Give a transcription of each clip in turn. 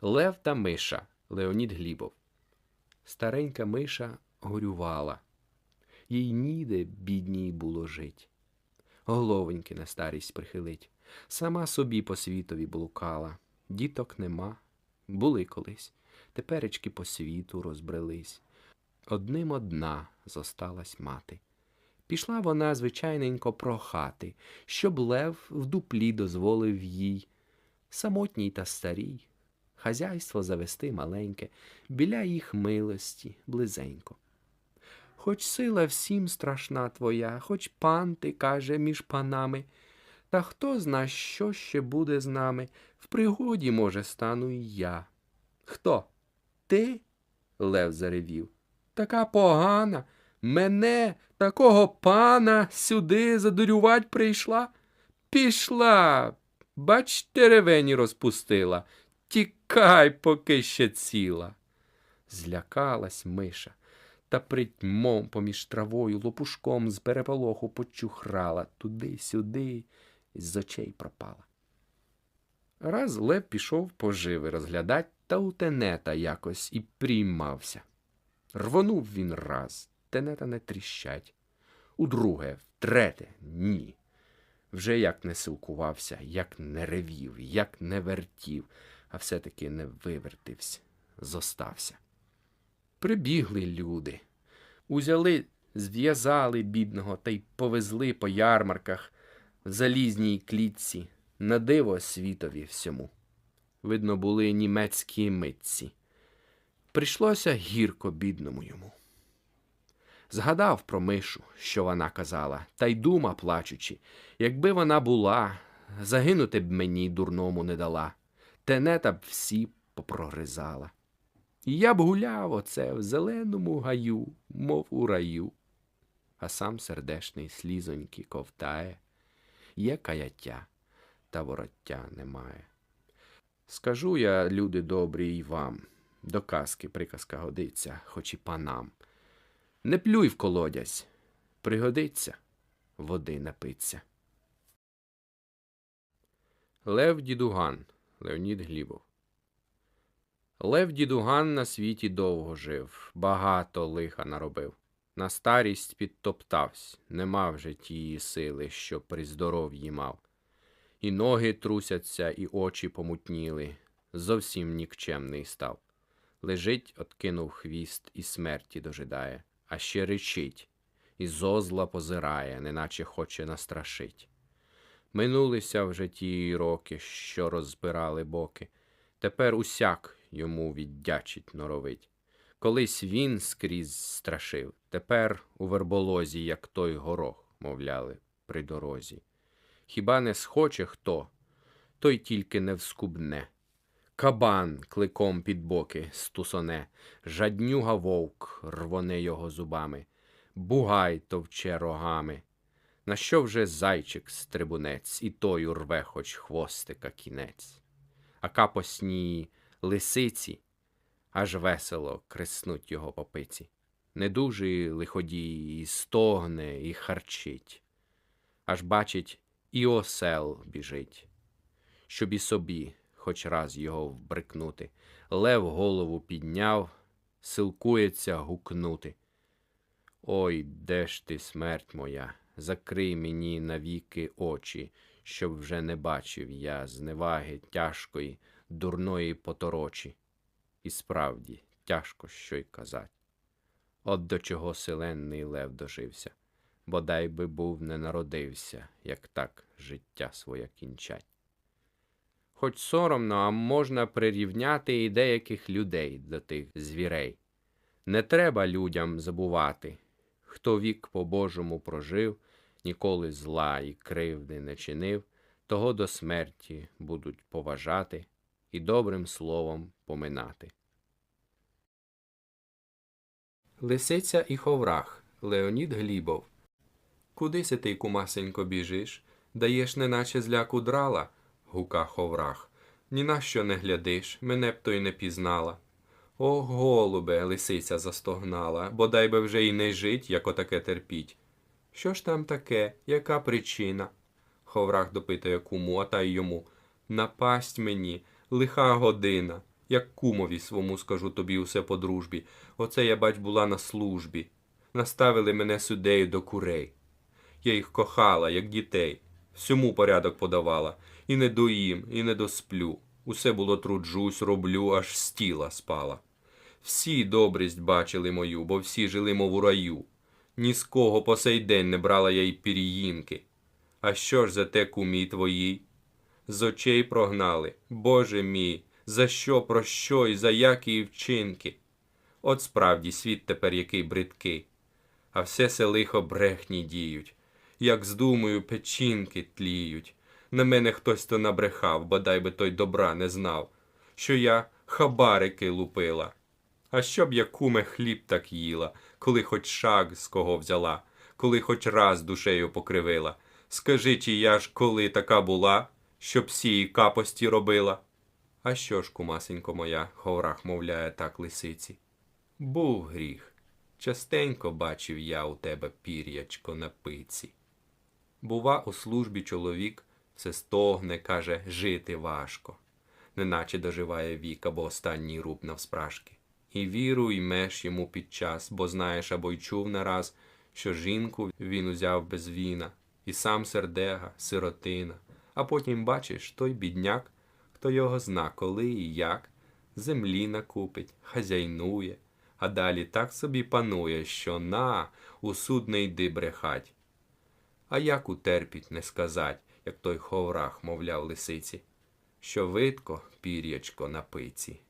Лев та Миша Леонід Глібов. Старенька Миша горювала. Їй ніде бідній було жить. Головоньки на старість прихилить. Сама собі по світові блукала. Діток нема, були колись. Теперечки по світу розбрелись. Одним одна зосталась мати. Пішла вона звичайненько прохати, щоб лев в дуплі дозволив їй, самотній та старій, хазяйство завести маленьке, біля їх милості близенько. Хоч сила всім страшна твоя, хоч пан ти каже між панами, та хто зна, що ще буде з нами, в пригоді, може, стану і я. Хто? Ти? Лев заревів. Така погана. Мене, такого пана, сюди задурювать прийшла? Пішла. Бач, теревені розпустила. Тікай, поки ще ціла. Злякалась миша та притьмом поміж травою лопушком з переполоху почухрала туди-сюди і з очей пропала. Раз Лев пішов поживи розглядать та у тенета якось і приймався. Рвонув він раз, тенета не тріщать. Удруге, втрете, ні. Вже як не силкувався, як не ревів, як не вертів, а все-таки не вивертився, зостався. Прибігли люди, узяли, зв'язали бідного та й повезли по ярмарках в залізній клітці, на диво світові всьому. Видно, були німецькі митці. Прийшлося гірко бідному йому. Згадав про мишу, що вона казала, та й дума, плачучи, якби вона була, загинути б мені дурному не дала, тенета б всі попрогризала. Я б гуляв оце в зеленому гаю, мов у раю, а сам сердешний слізоньки ковтає, є каяття, та вороття немає. Скажу я, люди добрі, й вам, до казки приказка годиться, хоч і панам. Не плюй в колодязь, пригодиться води напиться. Лев Дідуган Леонід Глібов Лев Дідуган на світі довго жив, багато лиха наробив. На старість підтоптавсь, не мав вже тієї сили, що при здоров'ї мав. І ноги трусяться, і очі помутніли, зовсім нікчемний став. Лежить, откинув хвіст, і смерті дожидає, а ще речить, і зозла позирає, неначе хоче настрашить. Минулися вже ті роки, що розбирали боки. Тепер усяк йому віддячить норовить. Колись він скрізь страшив, тепер у верболозі, як той горох, мовляли, при дорозі. Хіба не схоче хто, той тільки не вскубне. Кабан кликом під боки стусоне, жаднюга вовк рвоне його зубами, бугай товче рогами. На що вже зайчик стрибунець, і той урве хоч хвостика кінець. А капосні лисиці аж весело креснуть його попиці. Недужий лиходій і стогне, і харчить, аж бачить, і осел біжить, щоб і собі хоч раз його вбрикнути. Лев голову підняв, силкується гукнути. Ой, де ж ти, смерть моя, закрий мені навіки очі, щоб вже не бачив я зневаги тяжкої, дурної поторочі. І справді тяжко що й казать. От до чого силенний лев дожився, бодай би був не народився, як так життя своє кінчать. Хоч соромно, а можна прирівняти і деяких людей до тих звірей. Не треба людям забувати, хто вік по-божому прожив, ніколи зла і кривди не чинив, того до смерті будуть поважати і добрим словом поминати. Лисиця і ховрах Леонід Глібов. Куди си ти, кумасенько, біжиш? Даєш, неначе зляку драла, гука ховрах. Ні на що не глядиш, мене б то й не пізнала. О, голубе, лисиця застогнала, бодай би вже й не жить, як отаке терпіть. Що ж там таке? Яка причина? Ховрах допитує куму, а та й йому. Напасть мені, лиха година. Як кумові свому скажу тобі усе по дружбі. Оце я, бач, була на службі. Наставили мене судею до курей. Я їх кохала, як дітей, всьому порядок подавала, і не доїм, і не досплю. Усе було труджусь, роблю, аж з тіла спала. Всі добрість бачили мою, бо всі жили, мов у раю. Ні з кого по сей день не брала я й пір'їнки. А що ж за те кумі твої? З очей прогнали, Боже мій, за що, про що і за які вчинки? От справді світ тепер який бридкий, а все се лихо брехні діють, як здумаю, печінки тліють. На мене хтось то набрехав, бодай би той добра не знав, що я хабарики лупила. А щоб я куме хліб так їла, коли хоч шаг з кого взяла, коли хоч раз душею покривила. Скажи, чи я ж коли така була, щоб сії капості робила? А що ж, кумасенько моя, ховрах мовляє так лисиці? Був гріх. Частенько бачив я у тебе пір'ячко на пиці. Бува, у службі чоловік все стогне, каже, жити важко, неначе доживає вік або останній руб навспрашки. І віру ймеш йому під час, бо знаєш або й чув нараз, що жінку він узяв без віна, і сам сердега, сиротина. А потім бачиш той бідняк, хто його зна, коли і як, землі накупить, хазяйнує, а далі так собі панує, що на, у суд не йди брехать. А як утерпіть не сказать, як той ховрах, мовляв лисиці, що видко пір'ячко на пиці.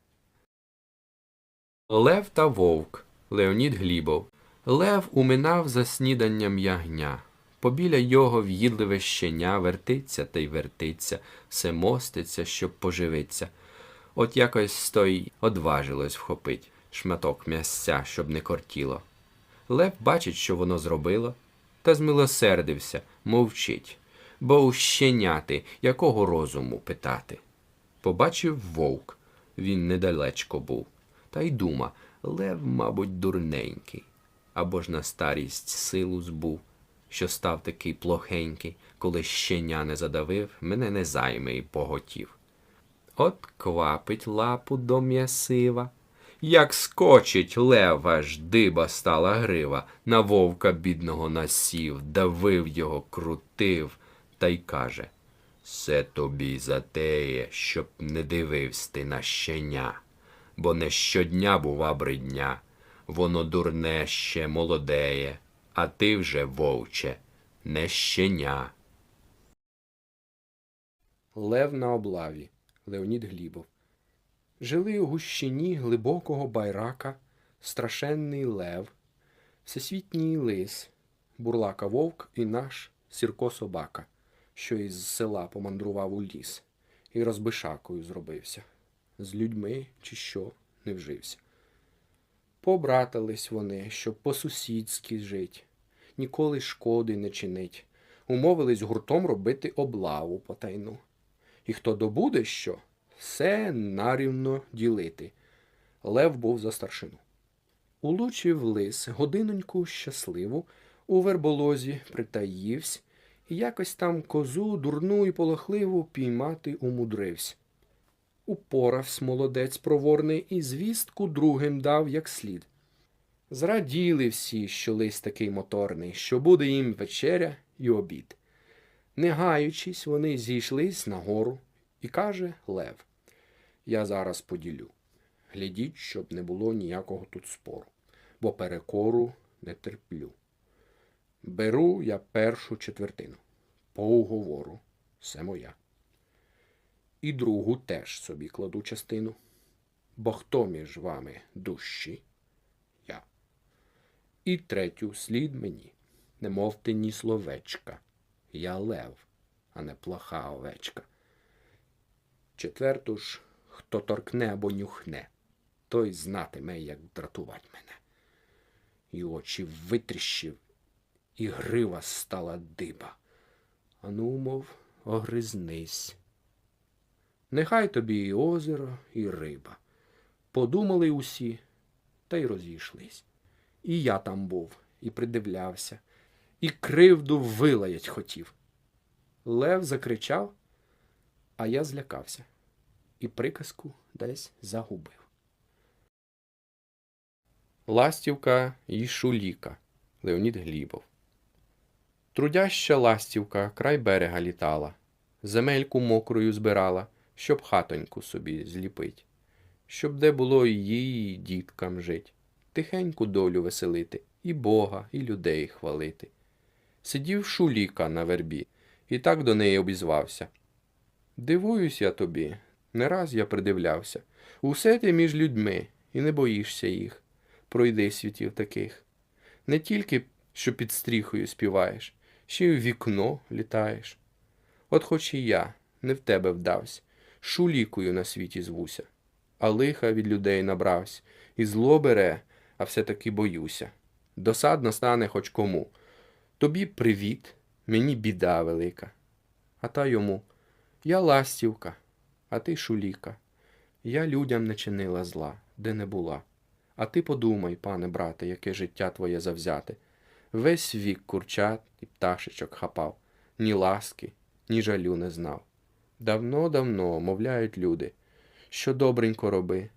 Лев та вовк Леонід Глібов. Лев уминав за сніданням ягня. Побіля його в'їдливе щеня вертиться та й вертиться, все моститься, щоб поживиться. От якось той одважилось вхопить шматок м'ясця, щоб не кортіло. Лев бачить, що воно зробило, та змилосердився, мовчить, бо у щеняти якого розуму питати. Побачив вовк, він недалечко був, та й дума, лев, мабуть, дурненький, або ж на старість силу збув, що став такий плохенький, коли щеня не задавив, мене не займе і поготів. От квапить лапу до м'ясива. Як скочить лев, аж диба стала грива, на вовка бідного насів, давив його, крутив, та й каже Се тобі затеє, щоб не дивився ти на щеня, бо не щодня бува бридня, воно дурне ще молодеє, а ти вже, вовче, не щеня. Лев на облаві Леонід Глібов. Жили у гущині глибокого байрака страшенний лев, всесвітній лис, бурлака вовк і наш сірко собака, що із села помандрував у ліс, і розбишакою зробився. З людьми чи що не вжився. Побратались вони, щоб по-сусідськи жить, ніколи шкоди не чинить, умовились гуртом робити облаву потайну. І хто добуде що, все нарівно ділити. Лев був за старшину. Улучив лис годиноньку щасливу, у верболозі притаївсь, і якось там козу дурну і полохливу піймати умудривсь. Упоравсь молодець проворний і звістку другим дав як слід. Зраділи всі, що лис такий моторний, що буде їм вечеря і обід. Не гаючись, вони зійшлись на гору, і каже Лев. Я зараз поділю. Глядіть, щоб не було ніякого тут спору, бо перекору не терплю. Беру я першу четвертину. По уговору, все моя. І другу теж собі кладу частину. Бо хто між вами дужчий? Я. І третю слід мені. Не мовте ні словечка. Я лев, а не плоха овечка. Четверту ж, хто торкне або нюхне, той знатиме, як дратувати мене. І очі витріщив, і грива стала диба. Ану, мов, огризнись. Нехай тобі і озеро, і риба. Подумали усі, та й розійшлись. І я там був, і придивлявся, і кривду вилаять хотів. Лев закричав, а я злякався і приказку десь загубив. Ластівка і Шуліка Леонід Глібов. Трудяща ластівка край берега літала, земельку мокрою збирала, щоб хатоньку собі зліпить, щоб де було і діткам жить, тихеньку долю веселити, і Бога, і людей хвалити. Сидів Шуліка на вербі, і так до неї обізвався. Дивуюсь я тобі, не раз я придивлявся. Усе ти між людьми, і не боїшся їх. Пройди світів таких. Не тільки що під стріхою співаєш, ще й у вікно літаєш. От хоч і я не в тебе вдавсь, шулікою на світі звуся, а лиха від людей набравсь, і зло бере, а все-таки боюся. Досадно стане хоч кому. Тобі привіт, мені біда велика. А та йому я ластівка, а ти шуліка. Я людям не чинила зла, де не була. А ти подумай, пане брате, яке життя твоє завзяте. Весь вік курчат і пташечок хапав, ні ласки, ні жалю не знав. Давно-давно мовляють люди, що добренько роби,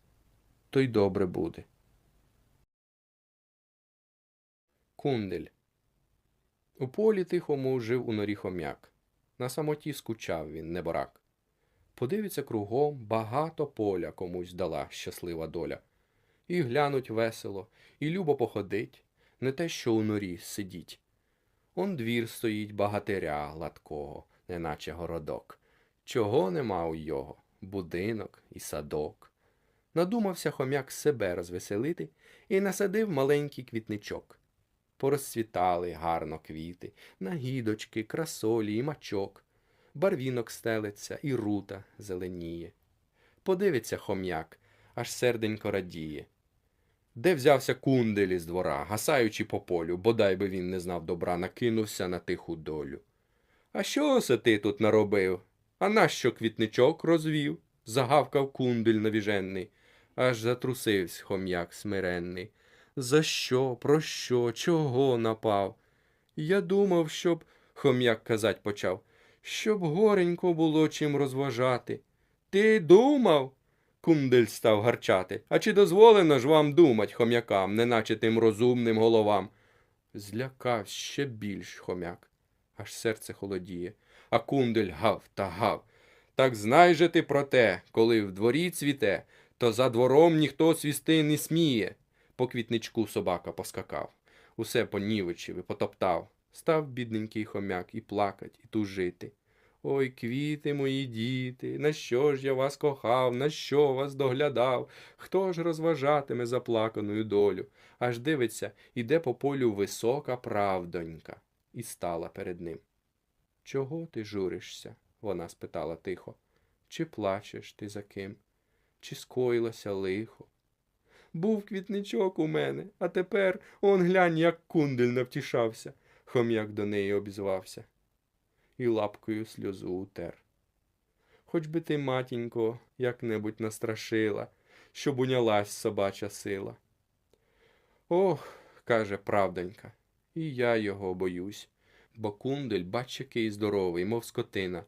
то й добре буде. Кундель. У полі тихому жив у норі хом'як. На самоті скучав він, неборак. Подивиться кругом, багато поля комусь дала щаслива доля. І глянуть весело, і любо походить, не те, що у норі сидіть. Он двір стоїть багатиря гладкого, неначе городок. Чого нема у його? Будинок і садок. Надумався хом'як себе розвеселити і насадив маленький квітничок. Порозцвітали гарно квіти, нагідочки, красолі і мачок. Барвінок стелиться і рута зеленіє. Подивиться хом'як, аж серденько радіє. Де взявся кундель із двора, гасаючи по полю, бодай би він не знав добра, накинувся на тиху долю. А що се ти тут наробив? А нащо квітничок розвів? загавкав кундель навіженний, аж затрусився хом'як смиренний. За що, про що, чого напав? Я думав, щоб, хом'як казать почав, щоб горенько було чим розважати. Ти думав? Кундель став гарчати. А чи дозволено ж вам думать, хом'якам, неначе тим розумним головам? Злякав ще більш хом'як, аж серце холодіє, а кундель гав та гав. Так знай же ти про те, коли в дворі цвіте, то за двором ніхто свісти не сміє. По квітничку собака поскакав, усе понівечив і потоптав. Став бідненький хомяк і плакать, і тужити. Ой, квіти мої діти, на що ж я вас кохав, на що вас доглядав? Хто ж розважатиме заплаканою долю? Аж дивиться, іде по полю висока правдонька, і стала перед ним. Чого ти журишся? вона спитала тихо. Чи плачеш ти за ким? Чи скоїлося лихо? Був квітничок у мене, а тепер он глянь, як кундель навтішався, хом'як до неї обізвався і лапкою сльозу утер. Хоч би ти, матінько, як-небудь настрашила, щоб унялась собача сила. Ох, каже правдонька, і я його боюсь, бо кундель, бач, який здоровий, мов скотина.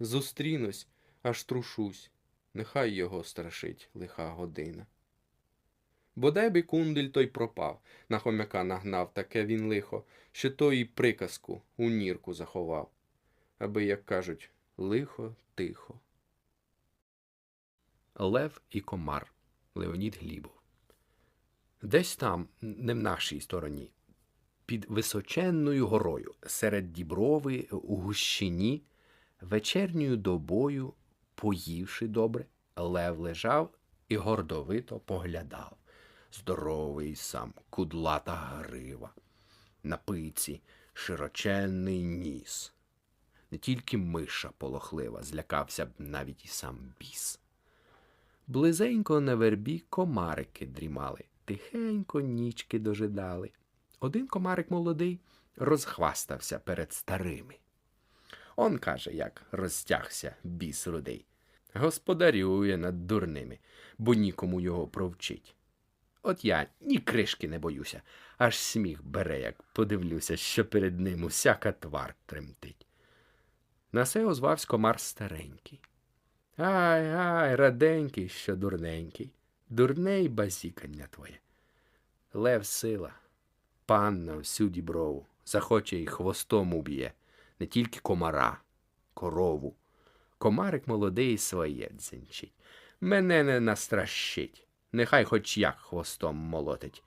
Зустрінусь, аж трушусь, нехай його страшить лиха година. Бодай би кундель той пропав, на хомяка нагнав таке він лихо, що той приказку у нірку заховав аби, як кажуть, лихо тихо. Лев і комар Леонід Глібов. Десь там, не в нашій стороні, під височенною горою, серед діброви у гущині, вечерньою добою, поївши добре, лев лежав і гордовито поглядав. Здоровий сам, кудлата грива, на пиці широченний ніс. Не тільки миша полохлива, злякався б навіть і сам біс. Близенько на вербі комарики дрімали, тихенько нічки дожидали. Один комарик молодий розхвастався перед старими. Он каже, як розтягся біс рудий. Господарює над дурними, бо нікому його провчить. От я ні кришки не боюся, аж сміх бере, як подивлюся, що перед ним усяка твар тремтить. На се озвавсь комар старенький. Ай, ай, раденький, що дурненький, дурне й базікання твоє. Лев сила, панна всю діброву, захоче й хвостом уб'є, не тільки комара, корову. Комарик молодий своє дзенчить. Мене не настращить. Нехай хоч як хвостом молотить.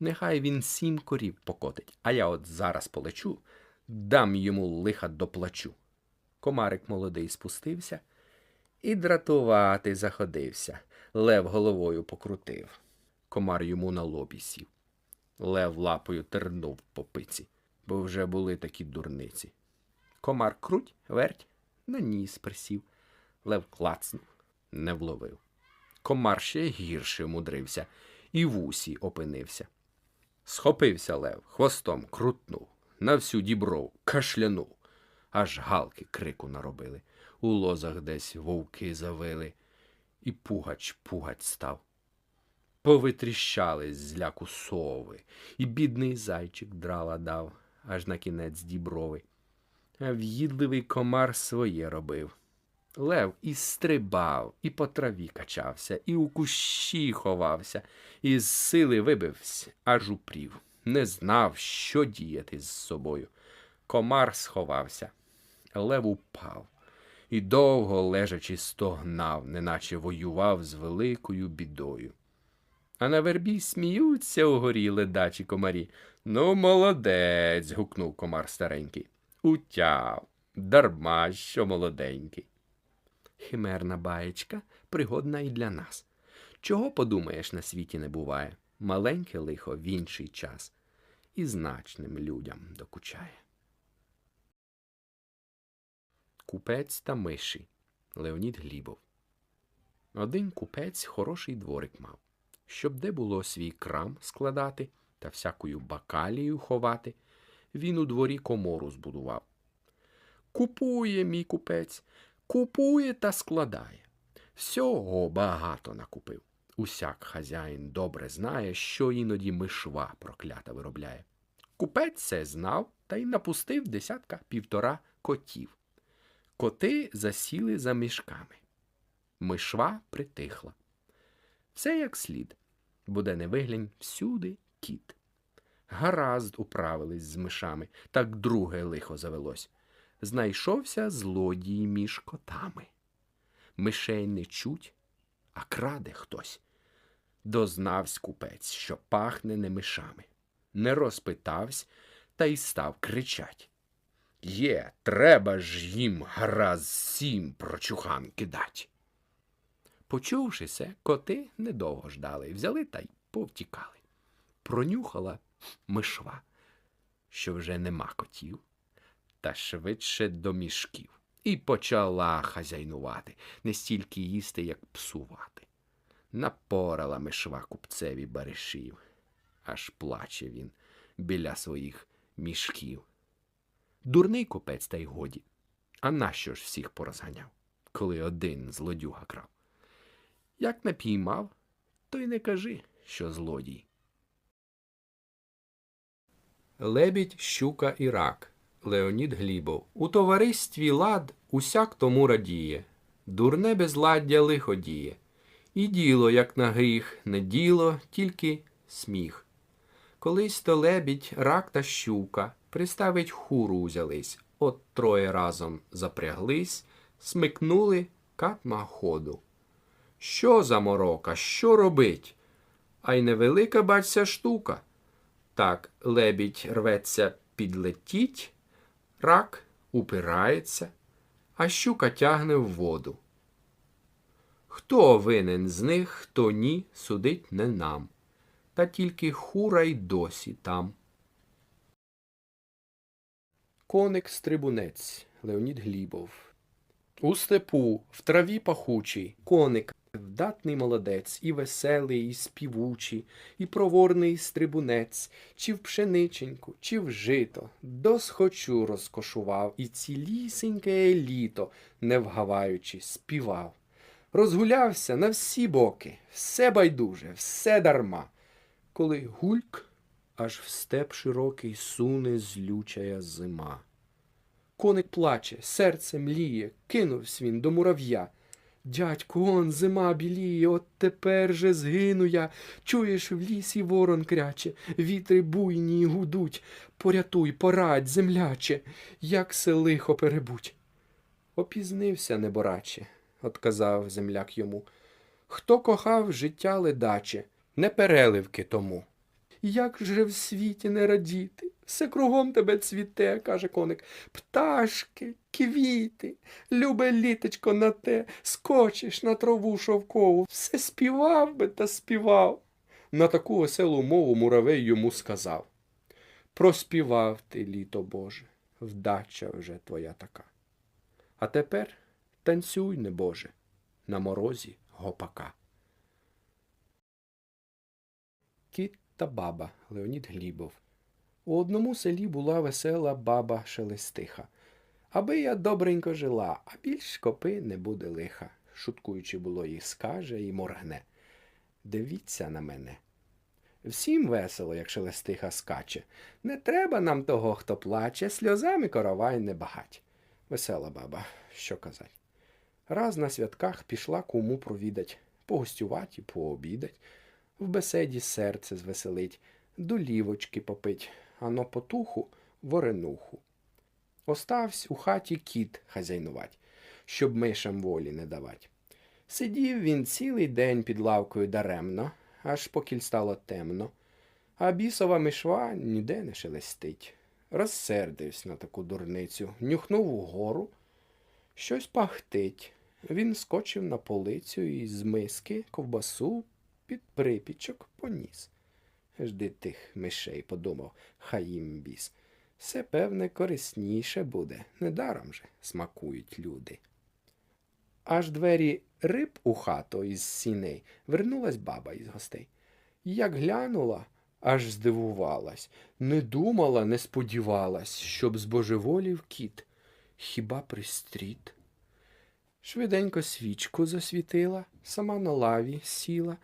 Нехай він сім корів покотить, а я от зараз полечу, дам йому лиха доплачу. Комарик молодий спустився і дратувати заходився. Лев головою покрутив. Комар йому на лобі сів. Лев лапою тернув по пиці, бо вже були такі дурниці. Комар круть, верть, на ніс присів. Лев клацнув, не вловив. Комар ще гірше мудрився і в усі опинився. Схопився лев, хвостом крутнув, на всю дібров кашлянув, аж галки крику наробили. У лозах десь вовки завили, і пугач пугать став. Повитріщались з ляку сови, і бідний зайчик драла дав, аж на кінець діброви. А в'їдливий комар своє робив. Лев і стрибав, і по траві качався, і у кущі ховався, і з сили вибився, аж упрів. Не знав, що діяти з собою. Комар сховався. Лев упав і довго лежачи стогнав, неначе воював з великою бідою. А на вербі сміються угорі ледачі комарі. Ну, молодець. гукнув комар старенький. Утяв, дарма, що молоденький. Химерна баєчка пригодна і для нас. Чого подумаєш, на світі не буває? Маленьке лихо в інший час і значним людям докучає. Купець та миші Леонід Глібов. Один купець хороший дворик мав, щоб де було свій крам складати та всякою бакалію ховати, він у дворі комору збудував. Купує мій купець, купує та складає. Всього багато накупив. Усяк хазяїн добре знає, що іноді мишва проклята виробляє. Купець це знав та й напустив десятка півтора котів. Коти засіли за мішками. Мишва притихла. Все як слід, буде не виглянь всюди кіт. Гаразд управились з мишами, так друге лихо завелось. Знайшовся злодій між котами. Мишей не чуть, а краде хтось. Дознавсь купець, що пахне не мишами. Не розпитавсь та й став кричать. Є, треба ж їм гаразд сім прочухан кидать. Почувши се, коти недовго ждали, взяли та й повтікали. Пронюхала мишва, що вже нема котів, та швидше до мішків, і почала хазяйнувати, не стільки їсти, як псувати. Напорала мишва купцеві баришів, аж плаче він біля своїх мішків. Дурний купець та й годі. А нащо ж всіх порозганяв, коли один злодюга крав? Як не піймав, то й не кажи, що злодій. Лебідь, щука і рак Леонід Глібов. У товаристві лад усяк тому радіє, дурне безладдя лихо діє. І діло, як на гріх, не діло, тільки сміх. Колись то лебідь, рак та щука приставить хуру узялись, от троє разом запряглись, смикнули катма ходу. Що за морока, що робить? А й невелика бачся штука. Так лебідь рветься підлетіть, рак упирається, а щука тягне в воду. Хто винен з них, хто ні, судить не нам, та тільки хура й досі там. Коник стрибунець Леонід Глібов. У степу, в траві пахучій, коник, вдатний молодець, і веселий, і співучий, і проворний стрибунець, чи в пшениченьку, чи в жито, досхочу розкошував, і цілісіньке літо, не вгаваючи, співав. Розгулявся на всі боки, все байдуже, все дарма. Коли гульк, аж в степ широкий суне злючая зима. Коник плаче, серце мліє, кинувсь він до мурав'я. Дядьку, он зима біліє, от тепер же згину я. Чуєш, в лісі ворон кряче, вітри буйні гудуть. Порятуй, порадь, земляче, як се лихо перебудь. Опізнився, небораче, отказав земляк йому. Хто кохав життя ледаче, не переливки тому. Як же в світі не радіти? Все кругом тебе цвіте, каже коник. Пташки, квіти, любе літочко на те, скочиш на траву шовкову, все співав би та співав. На таку веселу мову муравей йому сказав. Проспівав ти, літо Боже, вдача вже твоя така. А тепер танцюй, небоже, на морозі гопака. Кіт та баба Леонід Глібов. У одному селі була весела баба Шелестиха. Аби я добренько жила, а більш копи не буде лиха. Шуткуючи було їй скаже і моргне. Дивіться на мене. Всім весело, як шелестиха скаче. Не треба нам того, хто плаче, сльозами коровай не багать. Весела баба, що казать. Раз на святках пішла куму провідать, погостювать і пообідать, в беседі серце звеселить, долівочки попить, а на потуху варенуху. Оставсь у хаті кіт хазяйнувать, щоб мишам волі не давать. Сидів він цілий день під лавкою даремно, аж покіль стало темно, а бісова мишва ніде не шелестить. Розсердився на таку дурницю, нюхнув угору, щось пахтить. Він скочив на полицю і з миски ковбасу під припічок поніс. Жди тих мишей, подумав, хай їм біс. Все, певне, корисніше буде, недаром же смакують люди. Аж двері риб у хату із сіней вернулась баба із гостей. Як глянула, аж здивувалась, не думала, не сподівалась, щоб збожеволів кіт. Хіба пристріт? Швиденько свічку засвітила, сама на лаві сіла,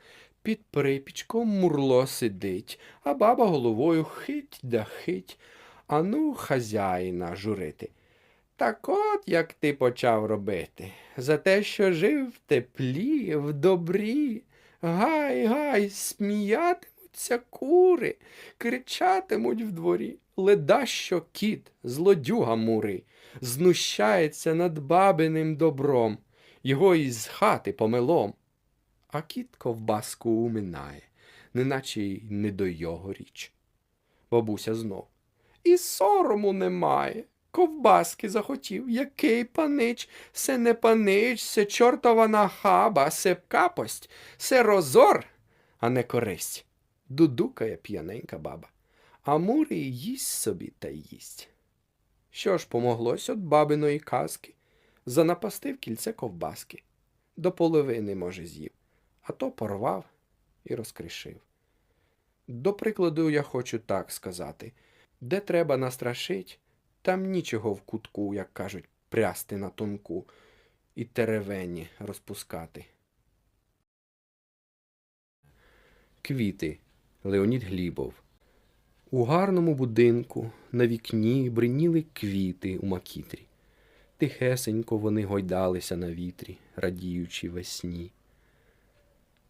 під припічком мурло сидить, а баба головою хить да хить, ану хазяїна журити. Так от як ти почав робити, за те, що жив в теплі, в добрі. Гай, гай, сміятимуться кури, кричатимуть в дворі. Леда, що кіт, злодюга мури, знущається над бабиним добром, його із хати помилом. А кіт ковбаску уминає, неначе й не до його річ. Бабуся знов. І сорому немає. Ковбаски захотів, який панич, се не панич, се чортова нахаба, се капость, се розор, а не користь. Дудукає п'яненька баба, а мурий їсть собі та їсть. Що ж помоглось от бабиної казки? Занапастив кільце ковбаски. До половини, може, з'їв, а то порвав і розкришив. До прикладу, я хочу так сказати. Де треба настрашить, там нічого в кутку, як кажуть, прясти на тонку і теревені розпускати. Квіти Леонід Глібов. У гарному будинку на вікні бриніли квіти у макітрі. Тихесенько вони гойдалися на вітрі, радіючи весні.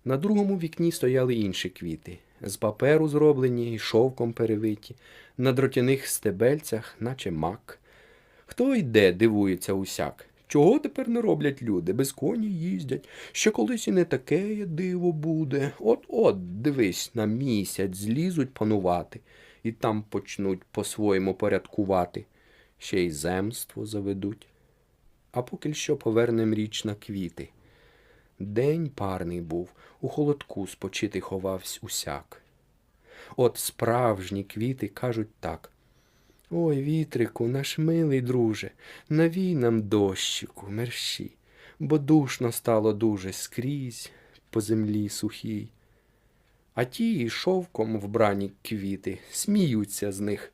На другому вікні стояли інші квіти, з паперу зроблені і шовком перевиті, на дротяних стебельцях, наче мак. Хто йде, дивується усяк. Чого тепер не роблять люди? Без коні їздять. Ще колись і не таке диво буде. От-от, дивись, на місяць злізуть панувати, і там почнуть по-своєму порядкувати, ще й земство заведуть. А поки що повернем річ на квіти. День парний був, у холодку спочити ховавсь усяк. От справжні квіти кажуть так. Ой, вітрику, наш милий друже, навій нам дощику, мерщі, бо душно стало дуже скрізь по землі сухій. А ті шовком вбрані квіти сміються з них.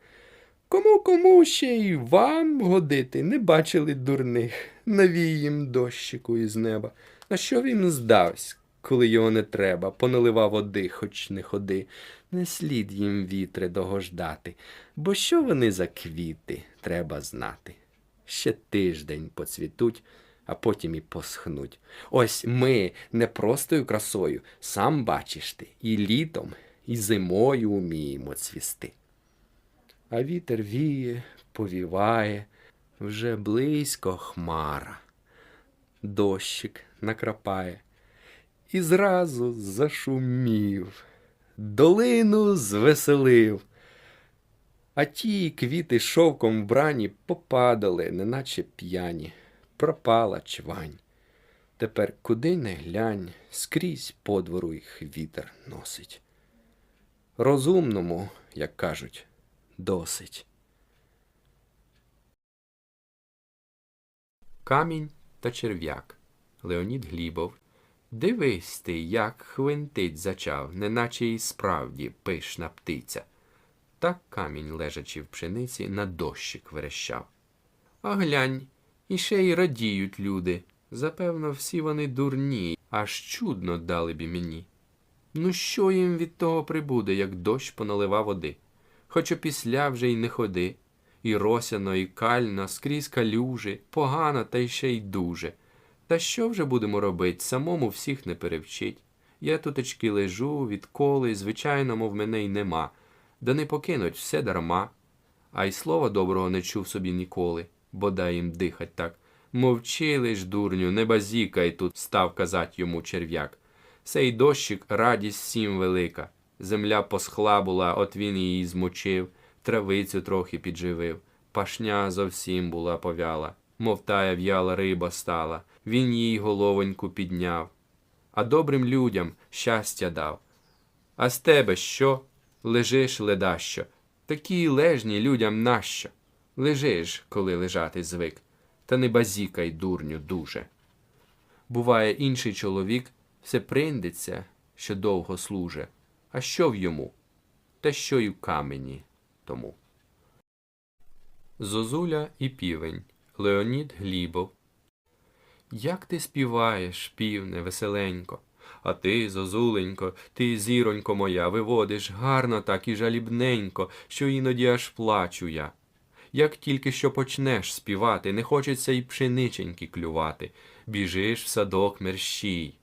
Кому кому ще й вам годити не бачили дурних, навій їм дощику із неба. На що він здавсь, коли його не треба, поналива води, хоч не ходи. Не слід їм вітри догождати, бо що вони за квіти, треба знати. Ще тиждень поцвітуть, а потім і посхнуть. Ось ми не простою красою, сам бачиш ти, і літом, і зимою уміємо цвісти. А вітер віє, повіває, вже близько хмара. Дощик накрапає, і зразу зашумів, долину звеселив. А ті квіти шовком вбрані попадали, неначе п'яні, пропала чвань. Тепер куди не глянь, скрізь по двору їх вітер носить. Розумному, як кажуть, досить. Камінь та черв'як. Леонід Глібов. Дивись ти, як хвинтить зачав, неначе і справді пишна птиця. Так камінь, лежачи в пшениці, на дощик верещав. А глянь, іще й радіють люди. Запевно, всі вони дурні, аж чудно дали б мені. Ну, що їм від того прибуде, як дощ поналива води? Хоч опісля вже й не ходи, і росяно, і кально, скрізь калюжі, погано та й ще й дуже. Та що вже будемо робить, самому всіх не перевчить. Я тутечки лежу, відколи, звичайно, мов мене й нема, да не покинуть все дарма. А й слова доброго не чув собі ніколи, бодай їм дихать так. Мовчи лиш, дурню, не базікай тут, став казать йому черв'як. Сей дощик радість всім велика. Земля посхла була, от він її змочив, травицю трохи підживив, пашня зовсім була повяла, мов тая в'яла риба стала, він їй головоньку підняв, а добрим людям щастя дав. А з тебе що? Лежиш ледащо. Такі лежні людям нащо? Лежиш, коли лежати звик, та не базікай, дурню, дуже. Буває, інший чоловік все приндиться, що довго служе, а що в йому? Та що й у камені тому. Зозуля і півень Леонід Глібов. Як ти співаєш, півне, веселенько, а ти, зозуленько, ти, зіронько моя, виводиш гарно так і жалібненько, що іноді аж плачу я. Як тільки що почнеш співати, не хочеться й пшениченьки клювати, біжиш в садок мерщій.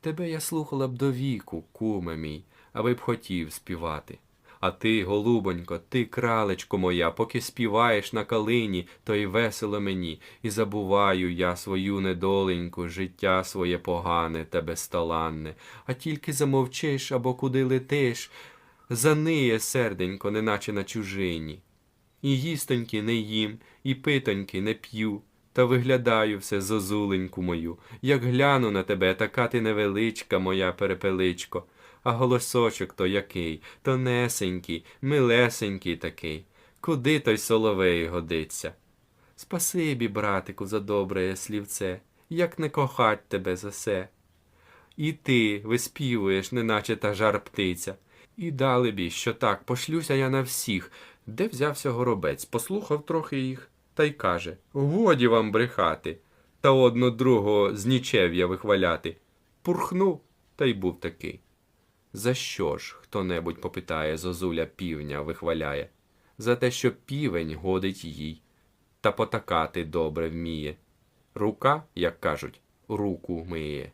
Тебе я слухала б до віку, куме мій, аби б хотів співати. А ти, голубонько, ти, кралечко моя, поки співаєш на калині, то й весело мені, і забуваю я свою недоленьку, життя своє погане та безталанне, а тільки замовчиш або куди летиш, заниє серденько, неначе на чужині. І їстоньки не їм, і питоньки не п'ю, та виглядаю все зозуленьку мою. Як гляну на тебе, така ти невеличка, моя перепеличко, а голосочок то який, тонесенький, милесенький такий. Куди той соловей годиться? Спасибі, братику, за добре слівце, як не кохать тебе за се. І ти виспівуєш, неначе та жар птиця. І далебі, що так, пошлюся я на всіх. Де взявся горобець, послухав трохи їх, та й каже Годі вам брехати, та одно другого з нічев'я вихваляти. Пурхнув, та й був такий. За що ж хто небудь попитає зозуля півня вихваляє? За те, що півень годить їй, та потакати добре вміє. Рука, як кажуть, руку миє.